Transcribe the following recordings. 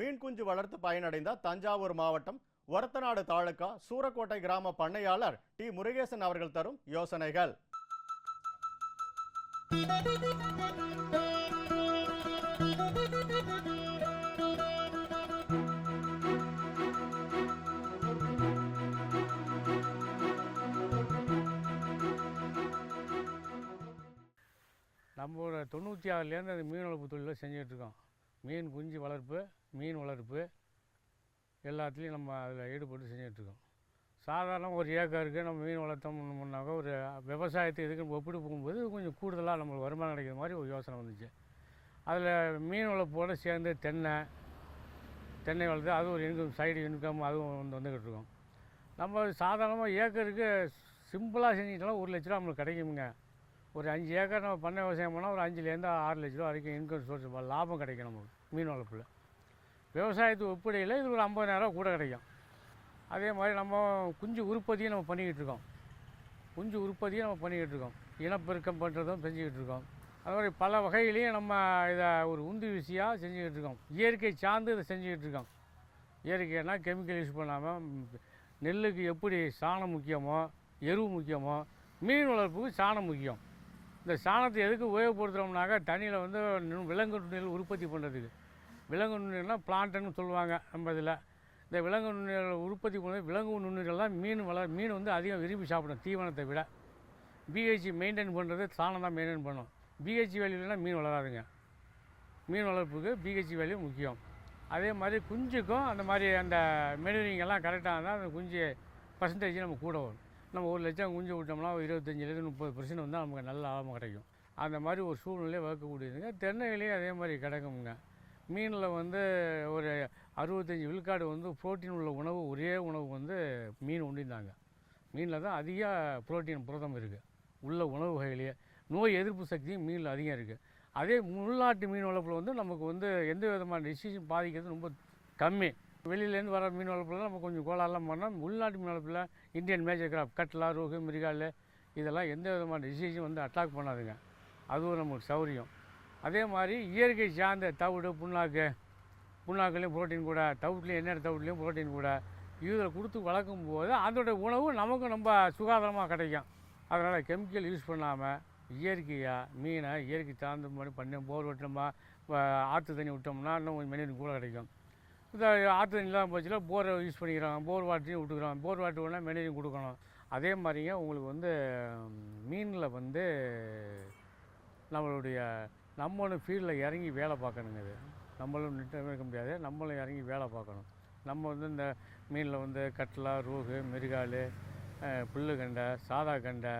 மீன் குஞ்சு வளர்த்து பயனடைந்த தஞ்சாவூர் மாவட்டம் ஒரத்தநாடு தாலுகா சூரக்கோட்டை கிராம பண்ணையாளர் டி. முருகேசன் அவர்கள் தரும் யோசனைகள். நம்ம ஒரு தொண்ணூற்றி ஆறுலேருந்து அந்த மீன் வளர்ப்பு தொழிலில் செஞ்சிட்ருக்கோம் மீன் குஞ்சு வளர்ப்பு மீன் வளர்ப்பு எல்லாத்துலேயும் நம்ம அதில் ஈடுபட்டு செஞ்சிட்ருக்கோம். சாதாரண ஒரு ஏக்கருக்கு நம்ம மீன் வளர்த்தோம்னாக்கா ஒரு விவசாயத்துக்கு இதுக்கு ஒப்பிட்டு போகும்போது கொஞ்சம் கூடுதலாக நம்மளுக்கு வருமானம் கிடைக்கிற மாதிரி ஒரு யோசனை வந்துச்சு. அதில் மீன் வளர்ப்போடு சேர்ந்து தென்னை தென்னை வளர்த்து அது ஒரு இன்கம் சைடு இன்கம் அதுவும் வந்து வந்துக்கிட்டு இருக்கோம் நம்ம சாதாரணமாக ஏக்கருக்கு சிம்பிளாக செஞ்சிட்டோம்னா ஒரு லட்ச ரூபா நம்மளுக்கு கிடைக்குமுங்க. ஒரு அஞ்சு ஏக்கர் நம்ம பண்ணை விவசாயம் பண்ணால் ஒரு அஞ்சுலேருந்து ஆறு லட்ச ரூபா வரைக்கும் இன்கம் சோர்ஸ் லாபம் கிடைக்கும் நமக்கு மீன் வளர்ப்பில். விவசாயத்து ஒப்படையில் இது ஒரு ஐம்பதாயிரரூவா கூட கிடைக்கும். அதே மாதிரி நம்ம குஞ்சு உற்பத்தியும் நம்ம பண்ணிக்கிட்டு இருக்கோம். குஞ்சு உற்பத்தியும் நம்ம பண்ணிக்கிட்டு இருக்கோம். இனப்பெருக்கம் பண்ணுறதும் செஞ்சுக்கிட்டு இருக்கோம். அது மாதிரி பல வகையிலையும் நம்ம இதை ஒரு உந்து விசியாக செஞ்சுக்கிட்டு இருக்கோம். இயற்கை சார்ந்து இதை செஞ்சுக்கிட்டு இருக்கோம். இயற்கைனா கெமிக்கல் யூஸ் பண்ணாமல் நெல்லுக்கு எப்படி சாணம் முக்கியமோ எரு முக்கியமோ மீன் வளர்ப்புக்கு சாணம் முக்கியம். இந்த சாணத்தை எதுக்கு உபயோகப்படுத்துகிறோம்னாக்கா தண்ணியில் வந்து விலங்கு நுண்ணியல் உற்பத்தி பண்ணுறதுக்கு விலங்கு நுண்ணியல்னால் பிளான்ட்டுன்னு சொல்லுவாங்க நம்ம இதில். இந்த விலங்கு நுண்ணுயிர்கள் உற்பத்தி பண்ணுறது விலங்கு நுண்ணுயிர்கள்லாம் மீன் வள மீன் வந்து அதிகம் விரும்பி சாப்பிடும் தீவனத்தை விட. பிஹெச் மெயின்டைன் பண்ணுறது சாணம் தான் மெயின்டைன் பண்ணும். பிஹெச் வேலையிலனா மீன் வளராதுங்க. மீன் வளர்ப்புக்கு பிஹெச்சி வேல்யூ முக்கியம். அதே மாதிரி குஞ்சுக்கும் அந்த மாதிரி அந்த மெனுரிங் எல்லாம் கரெக்டாக இருந்தால் அந்த குஞ்சு பர்சன்டேஜ் நம்ம கூட வரும். நம்ம ஒரு லட்சம் குஞ்சு விட்டோம்னா இருபத்தஞ்சிலேருந்து முப்பது பர்சன்ட் வந்தால் நமக்கு நல்ல லாபம் கிடைக்கும். அந்த மாதிரி ஒரு சூழ்நிலையை வகுக்கக்கூடியதுங்க தென்னையிலையும் அதே மாதிரி கிடைக்குங்க மீனில் வந்து ஒரு அறுபத்தஞ்சி விழுக்காடு வந்து புரோட்டீன் உள்ள உணவு ஒரே உணவு வந்து மீன் உண்டிருந்தாங்க மீனில் தான் அதிக புரோட்டீன் புரதம் இருக்குது உள்ள உணவு வகையிலேயே நோய் எதிர்ப்பு சக்தியும் மீனில் அதிகம் இருக்குது அதே உள்நாட்டு மீன் வளர்ப்பில் வந்து நமக்கு வந்து எந்த விதமான டிசிஷன் பாதிக்கிறது ரொம்ப கம்மி. வெளியிலேருந்து வர மீன் வளர்ப்பில் நம்ம கொஞ்சம் கோலாலாம் பண்ணால் உள்நாட்டு மீன் வளர்ப்பில் Indian major carp catla rohu mrigal இதெல்லாம் எந்த விதமான டிசீஸும் வந்து அட்டாக் பண்ணாதுங்க. அதுவும் நமக்கு சௌரியம். அதே மாதிரி இயற்கை சார்ந்த தவிடு புண்ணாக்கு புண்ணாக்குலேயும் புரோட்டீன் கூட தவிட்லேயும் எண்ணெய் தவிட்லேயும் புரோட்டீன் கூட இதில் கொடுத்து வளர்க்கும் போது அதோடய உணவு நமக்கு ரொம்ப சுகாதாரமாக கிடைக்கும். அதனால் கெமிக்கல் யூஸ் பண்ணாமல் இயற்கையாக மீனை இயற்கை சார்ந்த மாதிரி பண்ணி போர் விட்டோமா ஆற்று தண்ணி விட்டோம்னா இன்னும் கொஞ்சம் மெனு கூட கிடைக்கும். இந்த ஆற்று தண்ணி இல்லாமல் போச்சுல போரை யூஸ் பண்ணிக்கிறாங்க. போர் வாட்டரையும் விட்டுக்கிறாங்க. போர் வாட்டர் வேணால் மெனரையும் கொடுக்கணும். அதே மாதிரிங்க உங்களுக்கு வந்து மீனில் வந்து நம்மளுடைய நம்மளும் ஃபீல்டில் இறங்கி வேலை பார்க்கணுங்க இது. நம்மளும் நிட்டு இருக்க முடியாது. நம்மளும் இறங்கி வேலை பார்க்கணும். நம்ம வந்து இந்த மீனில் வந்து கட்லா ரூகு மிருகால் புல்லுகண்டை சாதா கண்டை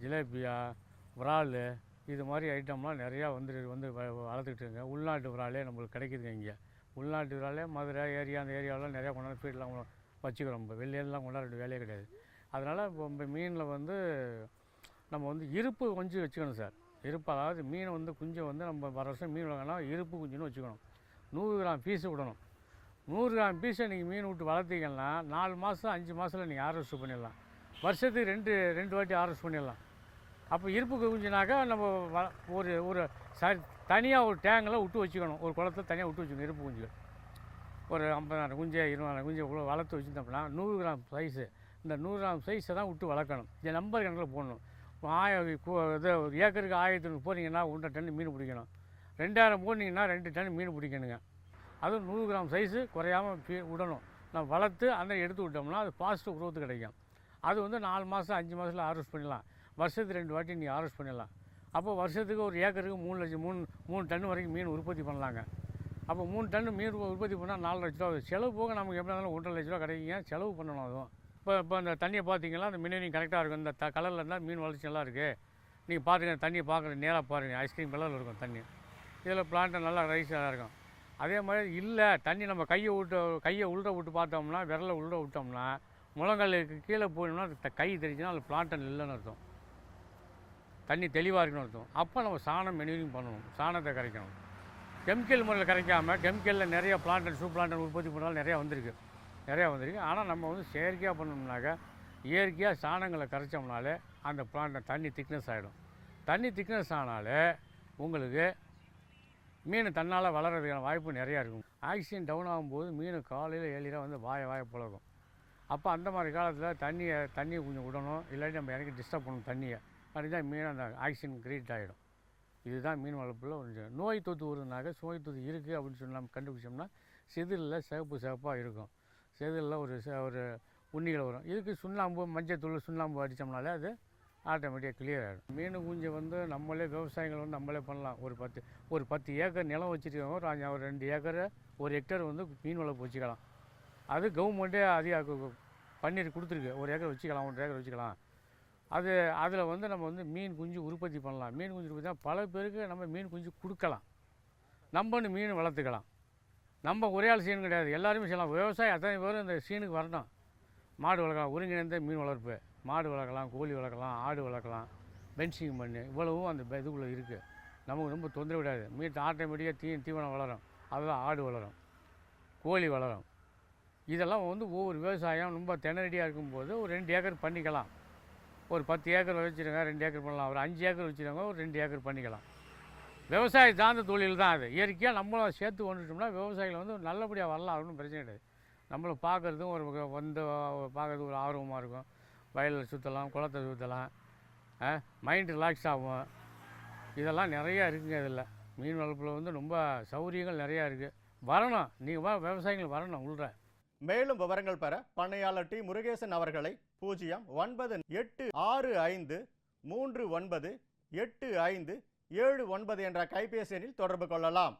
ஜிலேபியா விரால் இது மாதிரி ஐட்டம்லாம் நிறையா வந்து வந்து வ- வளர்த்துக்கிட்டு இருங்க உள்நாட்டு விராலே நம்மளுக்கு கிடைக்குதுங்க இங்கே. உள்நாட்டுனாலே மதுரை ஏரியா அந்த ஏரியாவெலாம் நிறையா கொண்டாந்து ஃபீல்டெலாம் வச்சுக்கிறோம். இப்போ வெளியெல்லாம் கொண்டாட வேலையே கிடையாது. அதனால் இப்போ மீனில் வந்து நம்ம வந்து இருப்பு கொஞ்சம் வச்சுக்கணும் சார். இருப்பு அதாவது மீன் வந்து குஞ்சை வந்து நம்ம வர வருஷம் மீன் வாங்கினா இருப்பு குஞ்சுன்னு வச்சுக்கணும். நூறு கிராம் பீஸு விடணும். நூறு கிராம் பீஸை நீங்கள் மீன் விட்டு வளர்த்தீங்கன்னா நாலு மாதம் அஞ்சு மாதத்தில் நீங்கள் ஆர்எஸ் பண்ணிடலாம். வருஷத்துக்கு ரெண்டு ரெண்டு வாட்டி ஆர்எஸ் பண்ணிடலாம். அப்போ இருப்பு குஞ்சுனாக்கா நம்ம வ- ஒரு ஒரு ச தனியாக ஒரு டேங்கில் விட்டு வச்சுக்கணும். ஒரு குளத்தில் தனியாக விட்டு வச்சுக்கணும் இருப்பு குஞ்சுகள் ஒரு ஐம்பதாயிரம் குஞ்சு இருபதாயிரம் குஞ்சு இவ்வளோ வளர்த்து வச்சுருந்தோம்னா நூறு கிராம் சைஸு இந்த நூறு கிராம் சைஸை தான் விட்டு வளர்க்கணும். இந்த நம்பர் கணக்கில் போடணும். இப்போ ஆய இது ஒரு ஏக்கருக்கு ஆயிரத்தி நூறு போனீங்கன்னா ஒன்றரை டன் மீன் பிடிக்கணும். ரெண்டாயிரம் போனீங்கன்னா ரெண்டு டன் மீன் பிடிக்கணுங்க. அதுவும் நூறு கிராம் சைஸு குறையாமல் விடணும். நம்ம வளர்த்து அந்த எடுத்து விட்டோம்னா அது பாசிட்டிவ் குரோத்து கிடைக்கும். அது வந்து நாலு மாதம் அஞ்சு மாதத்தில் ஹார்வெஸ்ட் பண்ணலாம் வருஷத்துக்கு ரெண்டு வாட்டி நீ ஆரஸ்ட் பண்ணிடலாம். அப்போ வருஷத்துக்கு ஒரு ஏக்கருக்கு மூணு லட்சம் மூணு மூணு டன் வரைக்கும் மீன் உற்பத்தி பண்ணலாங்க. அப்போ மூணு டன் மீன் உற்பத்தி பண்ணால் நாலு லட்ச ரூபா செலவு போக நமக்கு எப்படி இருந்தாலும் ஒன்றரை லட்ச ரூபா கிடைக்குங்க. செலவு பண்ணணும் அதுவும். இப்போ இப்போ அந்த தண்ணியை பார்த்தீங்கன்னா அந்த மினரிங் கரெக்டாக இருக்கும். இந்த த கலரில் இருந்தால் மீன் வளர்ச்சி நல்லா இருக்குது நீங்கள் பார்த்துங்க தண்ணியை பார்க்குறது நேராக பாருங்கள் ஐஸ்கிரீம் கலரில் இருக்கும் தண்ணி. இதில் பிளான்ட்டு நல்லா ரைஸாக இருக்கும். அதே மாதிரி இல்லை தண்ணி நம்ம கையை விட்டு கையை உள்ள விட்டு பார்த்தோம்னா விரலை உள்ள விட்டோம்னா முழங்காலுக்கு கீழே போயிடணும்னா அது கை தெரிஞ்சுன்னா அது பிளான்டன் இல்லைன்னு அர்த்தம். தண்ணி தெளிவாக இருக்குன்னு அர்த்தம். அப்போ நம்ம சாணம் மெனுவிங் பண்ணணும். சாணத்தை கரைக்கணும். கெமிக்கல் முறையில் கரைக்காமல் கெமிக்கலில் நிறைய பிளான்ட் சூ பிளான்ட் உற்பத்தி பண்ணாலும் நிறையா வந்திருக்கு. நிறையா வந்திருக்கு. ஆனால் நம்ம வந்து செயற்கையாக பண்ணோம்னாக்கா இயற்கையாக சாணங்களை கரைச்சோம்னாலே அந்த பிளான்ட் தண்ணி திக்னஸ் ஆகிடும் தண்ணி திக்னஸ் ஆனாலே உங்களுக்கு மீன் தன்னால் வளர்கிறதுக்கான வாய்ப்பு நிறையா இருக்கும். ஆக்சிஜன் டவுன் ஆகும்போது மீன் காலையில் ஏழிராக வந்து வாய வாய பழகும் அப்போ அந்த மாதிரி காலத்தில் தண்ணியை தண்ணியை கொஞ்சம் விடணும். இல்லாட்டி நம்ம இறக்கி டிஸ்டர்ப் பண்ணணும் தண்ணியை. அப்படிதான் மீன் அந்த ஆக்சிஜன் கிரியேட் ஆகிடும் இதுதான் மீன் வளர்ப்பில் கொஞ்சம் நோய் தொத்து வருதுனாக்க நோய் தொத்து இருக்குது அப்படின்னு சொல்லி நம்ம கண்டுபிடிச்சோம்னா செதிலில் சிவப்பு சிவப்பாக இருக்கும். செதிலில் ஒரு ச- ஒரு உண்ணிகள் வரும். இதுக்கு சுண்ணாம்பு மஞ்சத்தூள் சுண்ணாம்பு அடித்தோம்னாலே அது ஆட்டோமேட்டிக்காக கிளியர் ஆகிடும் மீன் குஞ்சு வந்து நம்மளே விவசாயிகள் வந்து நம்மளே பண்ணலாம். ஒரு பத்து ஒரு பத்து ஏக்கர் நிலம் வச்சுருக்கோம் ஒரு அஞ்சு ஒரு ரெண்டு ஏக்கர் ஒரு ஹெக்டர் வந்து மீன் வளர்ப்பு வச்சுக்கலாம். அது கவர்மெண்ட்டே அதிக கு- பண்ணிட்டு கொடுத்துருக்கு. ஒரு ஏக்கர் வச்சுக்கலாம் ஒன்றரை ஏக்கர் வச்சுக்கலாம். அது அதில் வந்து நம்ம வந்து மீன் குஞ்சு உற்பத்தி பண்ணலாம். மீன் குஞ்சு உற்பத்தி பல பேருக்கு நம்ம மீன் குஞ்சு கொடுக்கலாம். நம்மன்னு மீன் வளர்த்துக்கலாம். நம்ம ஒரே ஆள் சீன் கிடையாது. எல்லாருமே செய்யலாம். விவசாயம் அத்தனை பேரும் இந்த சீனுக்கு வரணும். மாடு வளர்க்கலாம். ஒருங்கிணைந்த மீன் வளர்ப்பு. மாடு வளர்க்கலாம் கோழி வளர்க்கலாம் ஆடு வளர்க்கலாம். பென்சிங் மண் இவ்வளவும் அந்த இதுக்குள்ளே இருக்குது நமக்கு ரொம்ப தொந்தரவு விடாது மீன் ஆட்டோமேட்டிக்காக தீ தீவனம் வளரும். அதெல்லாம் ஆடு வளரும். கோழி வளரும். இதெல்லாம் வந்து ஒவ்வொரு விவசாயம் ரொம்ப திணறடியாக இருக்கும்போது ஒரு ரெண்டு ஏக்கர் பண்ணிக்கலாம். ஒரு பத்து ஏக்கர் வச்சுருங்க ரெண்டு ஏக்கர் பண்ணலாம். ஒரு அஞ்சு ஏக்கர் வச்சுருங்க ஒரு ரெண்டு ஏக்கர் பண்ணிக்கலாம். விவசாய சார்ந்த தொழில் தான் அது. இயற்கையாக நம்மளும் சேர்த்து கொண்டுட்டோம்னா விவசாயிகள் வந்து நல்லபடியாக வரலாம் ஒன்றும் பிரச்சனை கிடையாது. நம்மளை பார்க்குறதும் ஒரு வந்து பார்க்குறது ஒரு ஆர்வமாக இருக்கும். வயலில் சுற்றலாம் குளத்தை சுற்றலாம் மைண்ட் ரிலாக்ஸ் ஆகும். இதெல்லாம் நிறையா இருக்குங்க இதில். மீன் வளர்ப்பில் வந்து ரொம்ப சௌகரியங்கள் நிறையா இருக்குது வரணும். நீங்கள் விவசாயிகள் வரணும் உள்ள. மேலும் விவரங்கள் பெற பண்ணையாளர் டி. முருகேசன் அவர்களை பூஜ்ஜியம் ஒன்பது எட்டு ஆறு ஐந்து மூன்று ஒன்பது எட்டு ஐந்து ஏழு ஒன்பது என்ற கைபேசி எண்ணில் தொடர்பு கொள்ளலாம்.